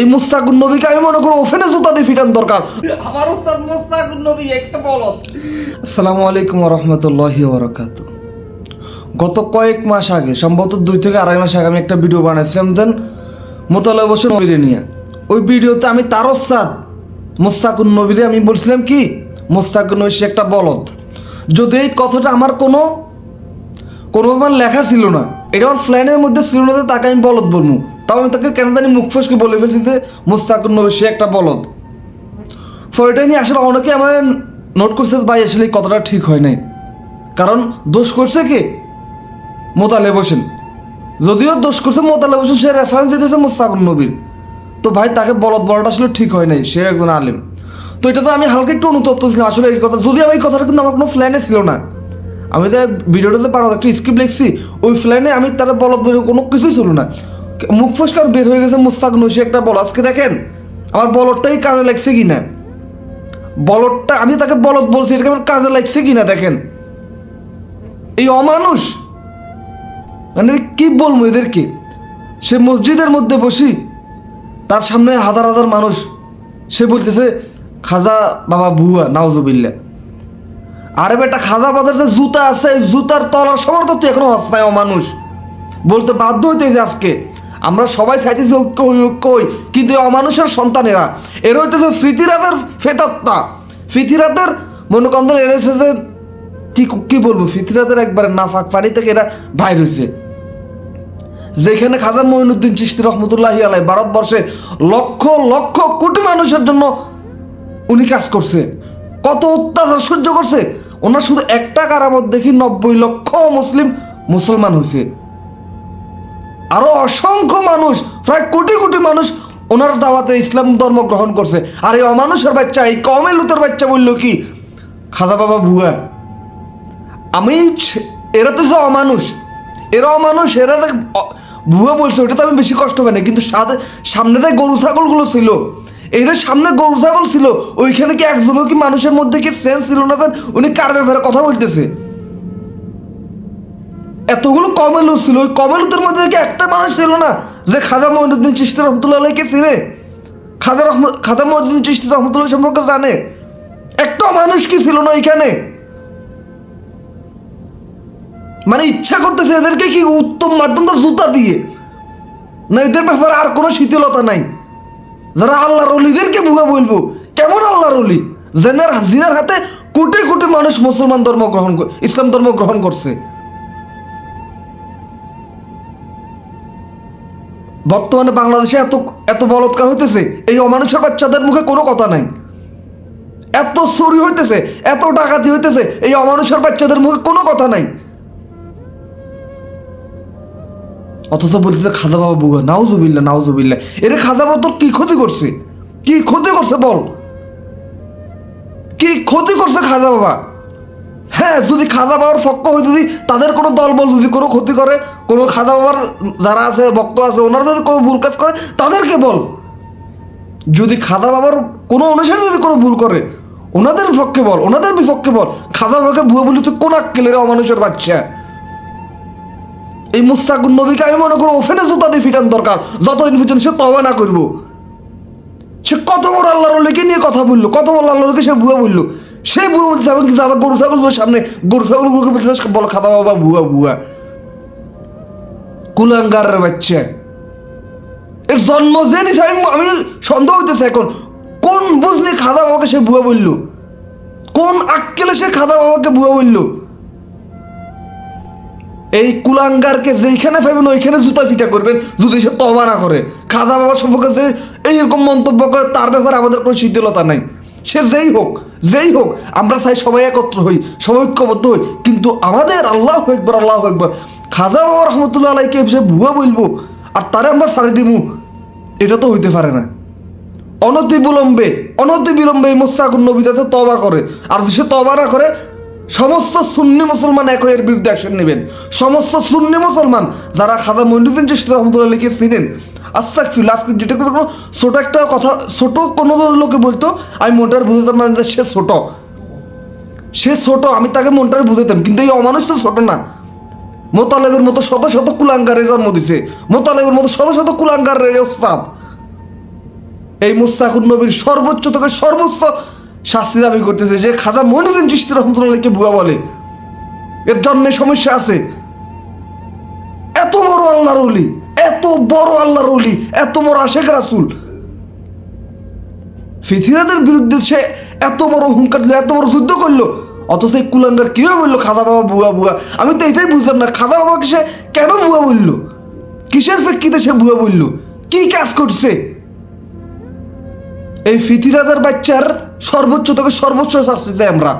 এই মুস্তাকুন নবীকে আমি মনে করি ওফেনে জুতা দিয়ে ফিটান দরকার। আমার উস্তাদ মুস্তাকুন নবী একটা বলত আসসালামু আলাইকুম রহমতুল্লাহ বরকাত গত কয়েক মাস আগে সম্ভবত দুই থেকে আড়াই মাস আগে আমি একটা ভিডিও বানাইছিলাম দেন মোতালে বসে নবীরে নিয়ে। ওই ভিডিওতে আমি তার সাদ মোস্তাকুন নবীরে আমি বলছিলাম কি মোস্তাকুন নবী সে একটা বলদ। যদি এই কথাটা আমার কোনো কোনো লেখা ছিল না এটা আমার প্ল্যানের মধ্যে ছিল না তাকে আমি বলদ বলব। তাও আমি তাকে কেন জানি মুখ ফসকে বলে ফেলছি যে মোস্তাকুন নবী, সে একটা বলদ। ফলে এটা নিয়ে আসলে অনেকে আমার নোট করছে ভাই, আসলে কথাটা ঠিক হয় নাই। কারণ দোষ করছে কে? মোতালে বসেন। যদিও দোষ করছে, মোতালে বসেন, সে রেফারেন্স দিতেছে মোস্তাকুন নবীর। তো ভাই, তাকে বলদ বলাটা আসলে ঠিক হয় নাই, সে একজন আলেম। তো এটা তো আমি হালকা একটু অনুতপ্ত ছিলাম, আসলে এই কথা যদি আমি এই কথাটা কিন্তু আমার কোনো প্ল্যানে ছিল না। আমি যে ভিডিওটাতে পারো একটা স্ক্রিপ্ট লিখছি, ওই প্ল্যানে আমি তারা বলদ কোনো কিছুই ছিল না। মুখ ফসকার বের হয়ে গেছে মুস্তাক নসি একটা বল। আজকে দেখেন, আমার বলদটাই কাজে লাগছে কি না বলদটা, আমি তাকে বলদ বলছি, এটা আমার কাজে লাগছে কি না দেখেন? এই অমানুষ! মানে কি বলব এদেরকে? সে মসজিদের মধ্যে বসি, তার সামনে হাজার হাজার মানুষ, সে বলতেছে, খাজা বাবা ভুয়া নাওজুবিল্লা আরে বেটা, খাজা বাজার যে জুতা আছে, এই জুতার তলার সমর্থ তুই এখনও হস্তায় মানুষ বলতে বাধ্য হইতেছে আজকে আমরা সবাই চাইতেছি ঐক্য হই ঐক্য হই কিন্তু অমানুষের সন্তানেরা। এর হইতেছে ফিতিরাতের ফেতাত্তা। ফিতিরাতের মনে কন্দন এর হচ্ছে যে, কি কি বলব? ফিতরাতের একবারে নাফাক পানি থেকে এরা বাইর হয়েছে যেখানে খাজা মঈনুদ্দিন চিস্তি রহমতুল্লাহি আলাই ভারতবর্ষে লক্ষ লক্ষ কোটি মানুষের জন্য উনি কাজ করছে। কত অত্যাচার সহ্য করছে। ওনার শুধু একটা কারামত দেখি নব্বই লক্ষ মুসলিম, মুসলমান হয়েছে আরও অসংখ্য মানুষ, প্রায় কোটি কোটি মানুষ ওনার দাওয়াতে ইসলাম ধর্ম গ্রহণ করছে। আর এই অমানুষের বাচ্চা, এই কমে লুতের বাচ্চা বলল কি? খাজা বাবা ভুয়া। আমি এরা তো অমানুষ। এরা অমানুষ, এরা ভুয়া বলছে, ওটা তো আমি বেশি কষ্ট পাই না। কিন্তু সামনে যে গরু ছাগলগুলো ছিল যে সামনে গরু ছাগল ছিল, ওইখানে কি একজনও কি মানুষের মধ্যে কি সেন্স ছিল না যে উনি কার ব্যাপারে কথা বলতেছে? এতগুলো কমেলু ছিল, ওই কমেলুদের মধ্যে কি একটা মানুষ ছিল না যে খাজা মহিনুদ্দিন চিস্তি রহমতুল্লাহ আলাইকে চিনে? খাজা রহমত খাজা মহিনুদ্দিন চিস্তি রহমতুল্লাহ সম্পর্কে জানে? একটা মানুষ কি ছিল না ওইখানে? মানে ইচ্ছা করতেছে এদেরকে কি উত্তম মাধ্যম তো জুতা দিয়ে? না এদের ব্যাপারে আর কোনো শীতলতা নাই। যারা আল্লাহর অলিদেরকে বুকা বলব, কেমন আল্লাহর রলি জেনার জিনার হাতে কোটি কোটি মানুষ মুসলমান ধর্ম গ্রহণ ইসলাম ধর্ম গ্রহণ করছে। বর্তমানে বাংলাদেশে এত এত বলৎকার হইতেছে, এই অমানুষের বাচ্চাদের মুখে কোনো কথা নাই। এত চুরি হইতেছে, এত ডাকাতি হইতেছে, এই অমানুষের বাচ্চাদের মুখে কোনো কথা নাই। অথচ বলতেছে খাজা বাবা বুয়া নাউজুবিল্লা নাউজুবিল্লা এর খাজা বাবা তোর কি ক্ষতি করছে? কি ক্ষতি করছে বল? কি ক্ষতি করছে খাজা বাবা? হ্যাঁ যদি খাজা বাবার পক্ষ হয়ে যদি তাদের কোনো দল বল যদি কোনো ক্ষতি করে, কোনো খাজা বাবার যারা আছে, ভক্ত আছে, ওনারা যদি কোনো ভুল কাজ করে, তাদেরকে বল। যদি খাজা বাবার কোনো অনুসারে যদি কোনো ভুল করে, ওনাদের পক্ষে বল, ওনাদের বিপক্ষে বল। খাজা বাবাকে ভুয়া বলি তুই কোন আক্কেলের অমানুষের বাচ্চা? এই মুস্তাকুন নবীকে আমি মনে করি ওফেনে জুতা দিয়ে ফিটান দরকার। যতদিন পর্যন্ত সে তবা না করব। সে কত বড় আল্লাহর লিখে নিয়ে কথা বলল, কত বড় আল্লাহর সে ভুয়া বলল। সে ভুয়া বলছে এবং কি যারা গরু ছাগলগুলোর সামনে, গরু ছাগলগুলোকে বলছে বলো খাতা বাবা ভুয়া ভুয়া কুলাঙ্গারের বাচ্চা। এর জন্ম যে দিছে, আমি আমি সন্দেহ হইতেছে এখন, কোন বুঝলি খাদা বাবাকে সে ভুয়া বলল? কোন আক্কেলে সে খাদা বাবাকে ভুয়া বলল? এই কুলাঙ্গারকে যেইখানে পাবেন ওইখানে জুতা ফিটা করবেন, যদি সে তবা না করে। খাদা বাবার সম্পর্কে যে এইরকম মন্তব্য করে, তার ব্যাপারে আমাদের কোনো শীতলতা নাই। সে যেই হোক যেই হোক, আমরা চাই সবাই একত্র হই, সবাই ঐক্যবদ্ধ হই। কিন্তু আমাদের আল্লাহ একবার আল্লাহ একবার খাজা বাবা রহমতুল্লাহ আলাইকে সে ভুয়া বলব, আর তারে আমরা ছাড়ি দিমু, এটা তো হইতে পারে না। অনতি বিলম্বে অনতি বিলম্বে এই মোস্তাকুন নবী যাতে তবা করে, আর যদি সে তবা না করে, সমস্ত সুন্নি মুসলমান এক এর বিরুদ্ধে অ্যাকশন নেবেন। সমস্ত সুন্নি মুসলমান, যারা খাজা মহিনুদ্দিন চেষ্টা রহমতুল্লাহকে চিনেন আচ্ছা ফিল আজকে যেটা কোনো ছোট একটা কথা, ছোট কোনো লোকে বলতো, আমি মনটার বুঝতাম না যে সে ছোট। সে ছোট, আমি তাকে মনটার বুঝাতাম কিন্তু এই অমানুষ তো ছোট না। মোতালেবের মতো শত শত কুলাঙ্গারে জন্ম দিছে। মোতালেবের মতো শত শত কুলাঙ্গারের ওস্তাদ। এই মুস্তাকুর নবীর সর্বোচ্চ থেকে সর্বোচ্চ শাস্তি দাবি করতেছে, যে খাজা মইনুদ্দিন চিস্তি রহমতুল্লাহকে ভুয়া বলে। এর জন্মে সমস্যা আছে। এত বড় আল্লাহর অলি এত বড় আল্লাহর অলি এত বড় আশেখ রাসুল। ফিথিরাদের বিরুদ্ধে সে এত বড় হুঙ্কার দিল, এত বড় যুদ্ধ করল। অথচ এই কুলাঙ্গার কীভাবে বলল? খাদা বাবা, বুয়া বুয়া। আমি তো এটাই বুঝলাম না, খাদা বাবাকে সে কেন বুয়া বলল? কিসের ফেক্কিতে সে বুয়া বলল? কি কাজ করছে? এই ফিথিরাজার বাচ্চার সর্বোচ্চ থেকে সর্বোচ্চ শাস্তি চাই আমরা।